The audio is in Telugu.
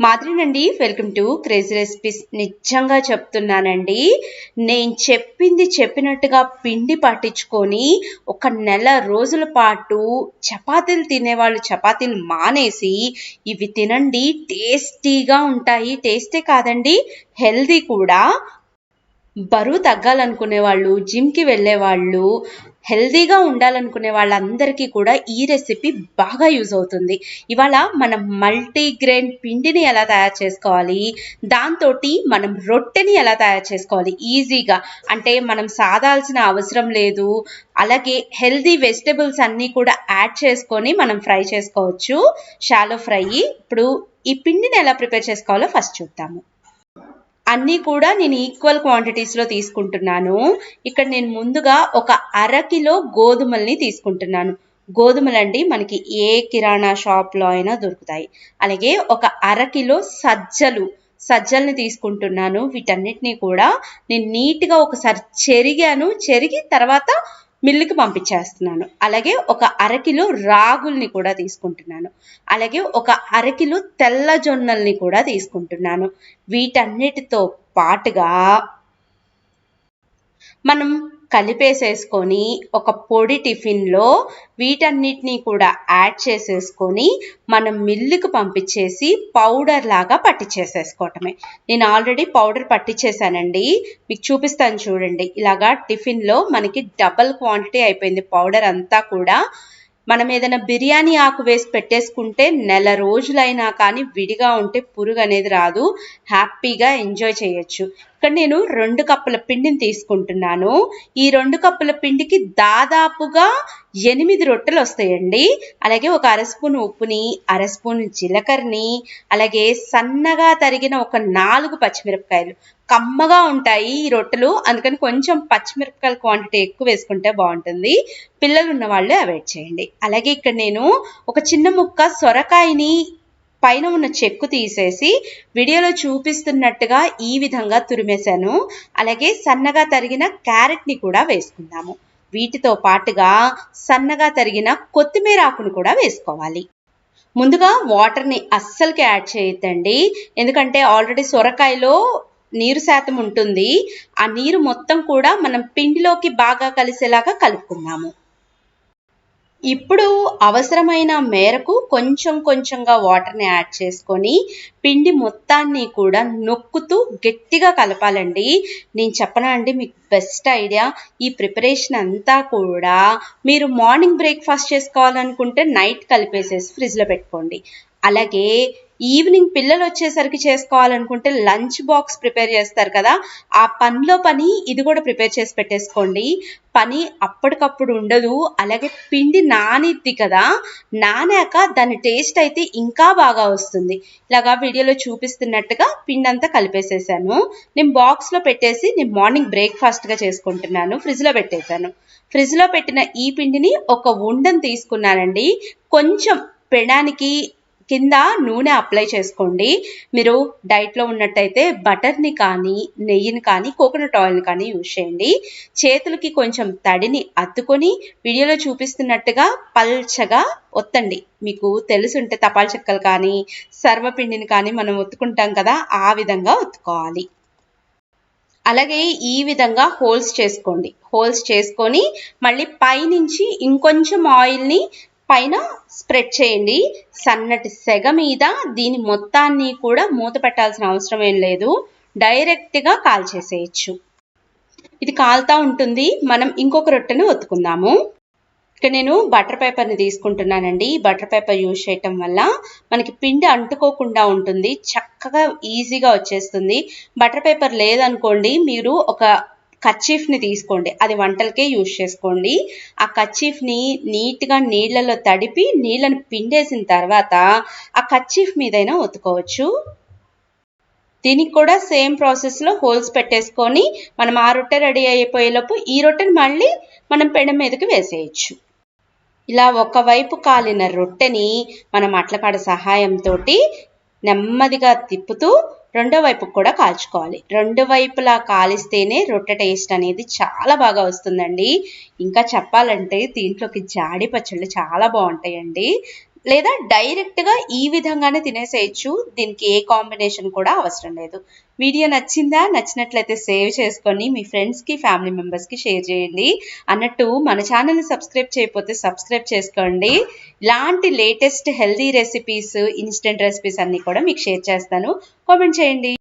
మాదిరినండి వెల్కమ్ టు క్రేజీ రెసిపీస్. నిజంగా చెప్తున్నానండి నేను చెప్పింది చెప్పినట్టుగా పిండి పట్టించుకొని ఒక నెల రోజుల పాటు చపాతీలు తినేవాళ్ళు చపాతీలు మానేసి ఇవి తినండి. టేస్టీగా ఉంటాయి. టేస్టే కాదండి హెల్దీ కూడా. బరువు తగ్గాలనుకునే వాళ్ళు జిమ్కి వెళ్ళే వాళ్ళు హెల్దీగా ఉండాలనుకునే వాళ్ళందరికీ కూడా ఈ రెసిపీ బాగా యూజ్ అవుతుంది. ఇవాళ మనం మల్టీగ్రెయిన్ పిండిని ఎలా తయారు చేసుకోవాలి దాంతో మనం రొట్టెని ఎలా తయారు చేసుకోవాలి ఈజీగా. అంటే మనం సాదాల్సిన అవసరం లేదు అలాగే హెల్దీ వెజిటబుల్స్ అన్నీ కూడా యాడ్ చేసుకొని మనం ఫ్రై చేసుకోవచ్చు. Shallow fry. ఇప్పుడు ఈ పిండిని ఎలా ప్రిపేర్ చేసుకోవాలో ఫస్ట్ చూద్దాము. అన్నీ కూడా నేను ఈక్వల్ క్వాంటిటీస్లో తీసుకుంటున్నాను. ఇక్కడ నేను ముందుగా ఒక అర కిలో గోధుమల్ని తీసుకుంటున్నాను. గోధుమలండి మనకి ఏ కిరాణా షాప్లో అయినా దొరుకుతాయి. అలాగే ఒక అర కిలో సజ్జలు సజ్జల్ని తీసుకుంటున్నాను. వీటన్నిటిని కూడా నేను నీట్గా ఒకసారి చెరిగాను. చెరిగి తర్వాత మిల్లుకి పంపించేస్తున్నాను. అలాగే ఒక అరకిలో రాగుల్ని కూడా తీసుకుంటున్నాను. అలాగే ఒక అరకిలో తెల్ల జొన్నల్ని కూడా తీసుకుంటున్నాను. వీటన్నిటితో పాటుగా మనం కలిపేసేసుకొని ఒక పొడి టిఫిన్లో వీటన్నిటినీ కూడా యాడ్ చేసేసుకొని మనం మిల్లుకి పంపించేసి పౌడర్ లాగా పట్టించేసేసుకోవటమే నేను ఆల్రెడీ పౌడర్ పట్టించేసానండి మీకు చూపిస్తాను చూడండి. ఇలాగా టిఫిన్లో మనకి డబల్ క్వాంటిటీ అయిపోయింది పౌడర్ అంతా కూడా. మనం ఏదైనా బిర్యానీ ఆకు వేసి పెట్టేసుకుంటే నెల రోజులైనా కానీ విడిగా ఉంటే పురుగు అనేది రాదు. హ్యాపీగా ఎంజాయ్ చేయొచ్చు. ఇక్కడ నేను రెండు కప్పుల పిండిని తీసుకుంటున్నాను. ఈ రెండు కప్పుల పిండికి దాదాపుగా ఎనిమిది రొట్టెలు వస్తాయండి. అలాగే ఒక అర స్పూన్ ఉప్పుని అర స్పూన్ జీలకర్రని అలాగే సన్నగా తరిగిన ఒక నాలుగు పచ్చిమిరపకాయలు. కమ్మగా ఉంటాయి ఈ రొట్టెలు. అందుకని కొంచెం పచ్చిమిరపకాయల క్వాంటిటీ ఎక్కువ వేసుకుంటే బాగుంటుంది. పిల్లలు ఉన్న వాళ్ళు అవాయిడ్ చేయండి. అలాగే ఇక్కడ నేను ఒక చిన్న ముక్క సొరకాయని పైన ఉన్న చెక్కు తీసేసి వీడియోలో చూపిస్తున్నట్టుగా ఈ విధంగా తురిమేశాను. అలాగే సన్నగా తరిగిన క్యారెట్ని కూడా వేసుకుందాము. వీటితో పాటుగా సన్నగా తరిగిన కొత్తిమీర ఆకును కూడా వేసుకోవాలి. ముందుగా వాటర్ని అస్సలకి యాడ్ చేయొద్దండి. ఎందుకంటే ఆల్రెడీ సొరకాయలో నీరు శాతం ఉంటుంది. ఆ నీరు మొత్తం కూడా మనం పిండిలోకి బాగా కలిసేలాగా కలుపుకుందాము. ఇప్పుడు అవసరమైన మేరకు కొంచెం కొంచెంగా వాటర్ని యాడ్ చేసుకొని పిండి మొత్తాన్ని కూడా నొక్కుతూ గట్టిగా కలపాలండి. నేను చెప్పనా అండి మీకు బెస్ట్ ఐడియా ఈ ప్రిపరేషన్ అంతా కూడా మీరు మార్నింగ్ బ్రేక్ఫాస్ట్ చేసుకోవాలనుకుంటే నైట్ కలిపేసేసి ఫ్రిడ్జ్లో పెట్టుకోండి. అలాగే ఈవినింగ్ పిల్లలు వచ్చేసరికి చేసుకోవాలనుకుంటే లంచ్ బాక్స్ ప్రిపేర్ చేస్తారు కదా ఆ పనిలో పని ఇది కూడా ప్రిపేర్ చేసి పెట్టేసుకోండి. పని అప్పటికప్పుడు ఉండదు అలాగే పిండి నానిద్ది కదా నానాక దాని టేస్ట్ అయితే ఇంకా బాగా వస్తుంది. ఇలాగా వీడియోలో చూపిస్తున్నట్టుగా పిండి అంతా కలిపేసేసాను. నేను బాక్స్లో పెట్టేసి నేను మార్నింగ్ బ్రేక్ఫాస్ట్ ఫాస్ట్గా చేసుకుంటున్నాను. ఫ్రిడ్జ్లో పెట్టేశాను. ఫ్రిడ్జ్లో పెట్టిన ఈ పిండిని ఒక ఉండను తీసుకున్నానండి. కొంచెం పెడానికి కింద నూనె అప్లై చేసుకోండి. మీరు డైట్లో ఉన్నట్టయితే బటర్ని కానీ నెయ్యిని కానీ కోకోనట్ ఆయిల్ని కానీ యూజ్ చేయండి. చేతులకి కొంచెం తడిని అత్తుకొని వీడియోలో చూపిస్తున్నట్టుగా పల్చగా ఒత్తండి. మీకు తెలుసుంటే తపాల చెక్కలు కానీ సర్వపిండిని కానీ మనం ఒత్తుకుంటాం కదా ఆ విధంగా ఒత్తుకోవాలి. అలాగే ఈ విధంగా హోల్స్ చేసుకోండి. హోల్స్ చేసుకొని మళ్ళీ పైనుంచి ఇంకొంచెం ఆయిల్ని పైన స్ప్రెడ్ చేయండి. సన్నటి సెగ మీద దీని మొత్తాన్ని కూడా మూత పెట్టాల్సిన అవసరం ఏం లేదు. డైరెక్ట్గా కాల్చేసేయచ్చు. ఇది కాలుతా ఉంటుంది. మనం ఇంకొక రొట్టెను ఒత్తుకుందాము. ఇక్కడ నేను బటర్ పేపర్ని తీసుకుంటున్నానండి. బటర్ పేపర్ యూజ్ చేయటం వల్ల మనకి పిండి అంటుకోకుండా ఉంటుంది. చక్కగా ఈజీగా వచ్చేస్తుంది. బటర్ పేపర్ లేదనుకోండి మీరు ఒక కచ్చీఫ్ని తీసుకోండి. అది వంటలకే యూజ్ చేసుకోండి. ఆ కచ్చీఫ్ని నీట్గా నీళ్ళలో తడిపి నీళ్ళని పిండేసిన తర్వాత ఆ కచ్చీఫ్ మీదైనా ఒత్తుకోవచ్చు. దీనికి కూడా సేమ్ ప్రాసెస్లో హోల్స్ పెట్టేసుకొని మనం ఆ రొట్టె రెడీ అయిపోయేలోపు ఈ రొట్టెని మళ్ళీ మనం పెడ మీదకి వేసేయచ్చు. ఇలా ఒకవైపు కాలిన రొట్టెని మనం అట్లకాడ సహాయంతో నెమ్మదిగా తిప్పుతూ రెండో వైపు కూడా కాల్చుకోవాలి. రెండు వైపులా కాలిస్తేనే రొట్టె టేస్ట్ అనేది చాలా బాగా వస్తుందండి. ఇంకా చెప్పాలంటే దీంట్లోకి జాడి పచ్చళ్ళు చాలా బాగుంటాయండి. లేదా డైరెక్ట్గా ఈ విధంగానే తినేసేయచ్చు. దీనికి ఏ కాంబినేషన్ కూడా అవసరం లేదు. వీడియో నచ్చిందా? నచ్చినట్లయితే సేవ్ చేసుకొని మీ ఫ్రెండ్స్కి ఫ్యామిలీ మెంబర్స్కి షేర్ చేయండి. అన్నట్టు మన ఛానల్ని సబ్స్క్రైబ్ చేయకపోతే సబ్స్క్రైబ్ చేసుకోండి. ఇలాంటి latest healthy recipes instant recipes అన్నీ కూడా మీకు షేర్ చేస్తాను. కామెంట్ చేయండి.